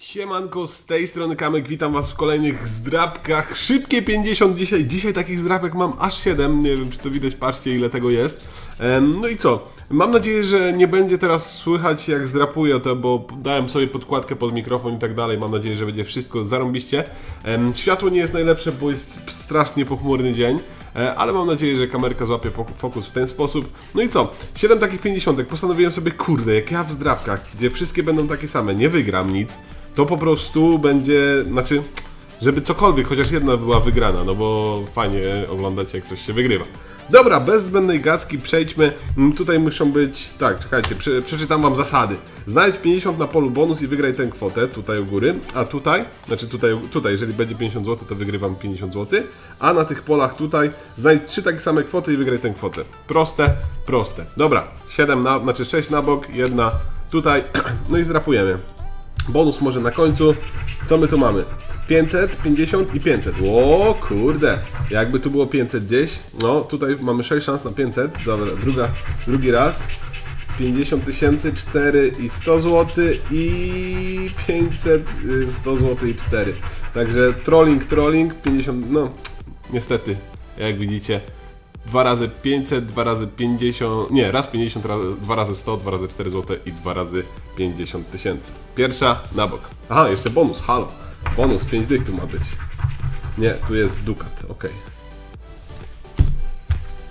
Siemanko, z tej strony Kamek, witam was w kolejnych zdrabkach. Szybkie 50 dzisiaj, dzisiaj takich zdrabek mam aż 7, nie wiem czy to widać, patrzcie ile tego jest. No i co, mam nadzieję, że nie będzie teraz słychać jak zdrapuję to, bo dałem sobie podkładkę pod mikrofon i tak dalej. Mam nadzieję, że będzie wszystko zarąbiście. Światło nie jest najlepsze, bo jest strasznie pochmurny dzień. E, ale mam nadzieję, że kamerka złapie fokus w ten sposób. No i co? 7 takich 50. Postanowiłem sobie, kurde, jak ja w zdrabkach, gdzie wszystkie będą takie same, nie wygram nic, to po prostu będzie, znaczy, żeby cokolwiek, chociaż jedna była wygrana, no bo fajnie oglądać, jak coś się wygrywa. Dobra, bez zbędnej gacki przejdźmy. Mm, Tutaj muszą być, tak, czekajcie, prze, przeczytam wam zasady. Znajdź 50 na polu bonus i wygraj tę kwotę, tutaj u góry, a tutaj, znaczy tutaj, tutaj, jeżeli będzie 50 zł, to wygrywam 50 zł, a na tych polach tutaj znajdź trzy takie same kwoty i wygraj tę kwotę. Proste, proste. Dobra, 7 na, znaczy 6 na bok, jedna tutaj, no i zrapujemy. Bonus może na końcu. Co my tu mamy? 500, 50 i 500. O kurde, jakby tu było 500 gdzieś. No, tutaj mamy 6 szans na 500. Dobra, druga, drugi raz. 50 tysięcy, 4 i 100 zł i 500, y, 100 zł i 4. Także trolling, trolling, 50, no niestety, jak widzicie, Dwa razy 500, dwa razy 50, nie, raz 50, raz, dwa razy 100, dwa razy 4 zł i dwa razy 50 tysięcy. Pierwsza na bok. Aha, jeszcze bonus, halo. Bonus, 5 dych tu ma być. Nie, tu jest dukat, ok.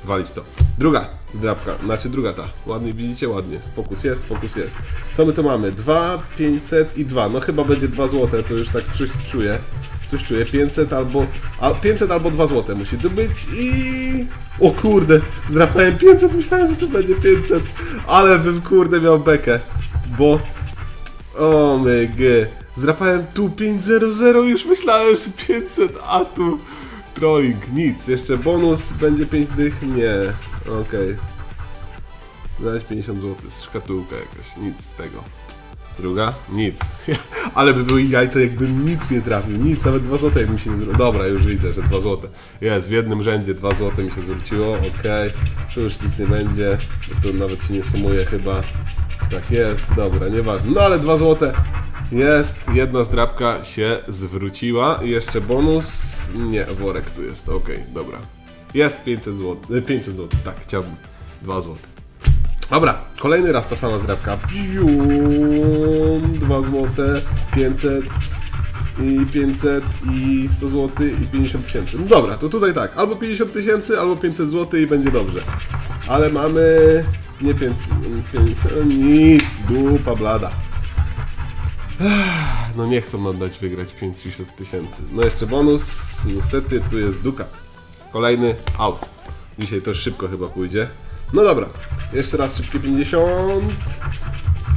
Walić to. Druga drapka, znaczy druga ta. Ładnie widzicie, ładnie. Fokus jest, fokus jest. Co my tu mamy? 2, 500 i 2. No chyba będzie 2 złote, to już tak czuję. Coś czuję. 500 albo... A 500 albo 2 złote musi tu być i... O kurde, zdrapałem 500, myślałem, że tu będzie 500. Ale bym kurde miał bekę. Bo... O my g. Zdrapałem tu 500, już myślałem, że 500, a tu... Trolling, nic. Jeszcze bonus, będzie 5 dych? Nie. Okej. Znaleźć 50 zł, szkatułka jakaś, nic z tego. Druga? Nic. Ale by były jajca, jakbym nic nie trafił. Nic, nawet 2 zł jakbym się nie zwrócił. Dobra, już widzę, że 2 zł. Jest, w jednym rzędzie 2 zł mi się zwróciło, okej. Tu już nic nie będzie. Tu nawet się nie sumuje chyba. Tak jest, dobra, nieważne. No ale 2 zł jest, jedna zdrabka się zwróciła. Jeszcze bonus. Nie, worek tu jest, okej, dobra. Jest 500 zł. 500 zł, tak, chciałbym 2 zł. Dobra, kolejny raz ta sama zdrabka. Pium, 2 złote, 500 i 500 i 100 zł i 50 tysięcy. No dobra, to tutaj tak, albo 50 tysięcy, albo 500 zł i będzie dobrze. Ale mamy nie 500, 500 nic, dupa blada. No nie chcą nam dać wygrać 50 tysięcy. No jeszcze bonus, niestety tu jest dukat. Kolejny out. Dzisiaj to szybko chyba pójdzie. No dobra, jeszcze raz szybkie 50.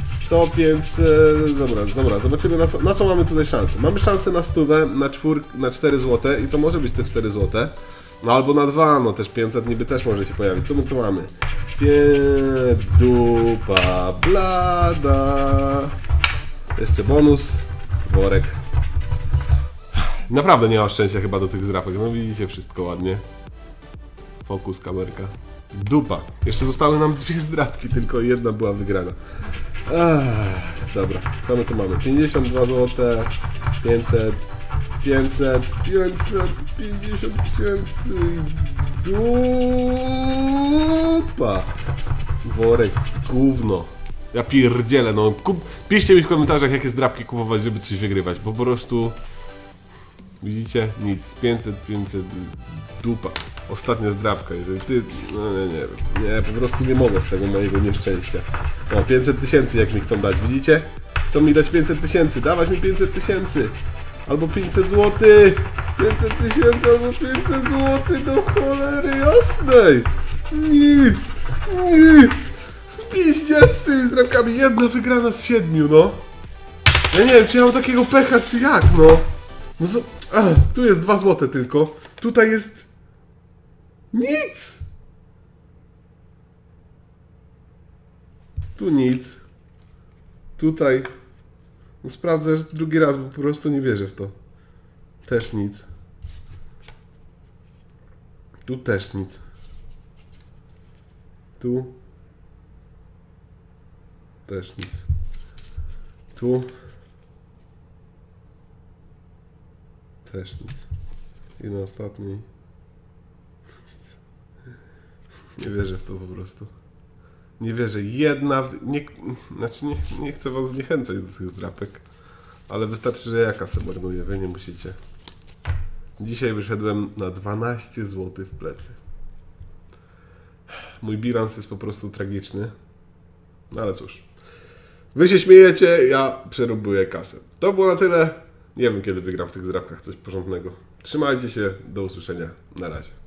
100, 500, dobra, dobra, zobaczymy na co, na co mamy tutaj szansę. Mamy szansę na stówę, na, czwór, na 4 zł i to może być te 4 zł. No albo na 2, no też 500 niby też może się pojawić. Co my tu mamy? Pie, dupa, blada. Jeszcze bonus, worek. Naprawdę nie ma szczęścia chyba do tych zrapek. No widzicie wszystko ładnie. Fokus, kamerka. Dupa. Jeszcze zostały nam dwie zdrapki, tylko jedna była wygrana. Ech, dobra, co my tu mamy? 52 zł, 500, 500, 550 tysięcy. Dupa. Worek, gówno. Ja pierdzielę, no. Kup... Piszcie mi w komentarzach, jakie zdrapki kupować, żeby coś wygrywać, bo po prostu... Widzicie? Nic. 500, 500, dupa. Ostatnia zdrabka, jeżeli ty... No nie, nie wiem. Nie, po prostu nie mogę z tego mojego nieszczęścia. O, 500 tysięcy jak mi chcą dać, widzicie? Chcą mi dać 500 tysięcy, dawać mi 500 tysięcy. Albo 500 zł. 500 tysięcy albo 500 zł do cholery jasnej. Nic, nic. Piździec z tymi zdrabkami. Jedna wygrana z siedmiu, no. Ja nie wiem, czy ja mam takiego pecha, czy jak, no. No co? Tu jest 2 złote tylko. Tutaj jest... Nic! Tu nic. Tutaj... No sprawdzę drugi raz, bo po prostu nie wierzę w to. Też nic. Tu też nic. Tu... Też nic. Tu... Też nic. I na ostatniej. Nie wierzę w to po prostu. Nie wierzę. Jedna. Nie, znaczy, nie, nie chcę was zniechęcać do tych zdrapek, ale wystarczy, że ja kasę marnuję. Wy nie musicie. Dzisiaj wyszedłem na 12 zł w plecy. Mój bilans jest po prostu tragiczny. No ale cóż. Wy się śmiejecie, ja przerobuję kasę. To było na tyle. Nie wiem, kiedy wygram w tych zdrabkach coś porządnego. Trzymajcie się, do usłyszenia. Na razie.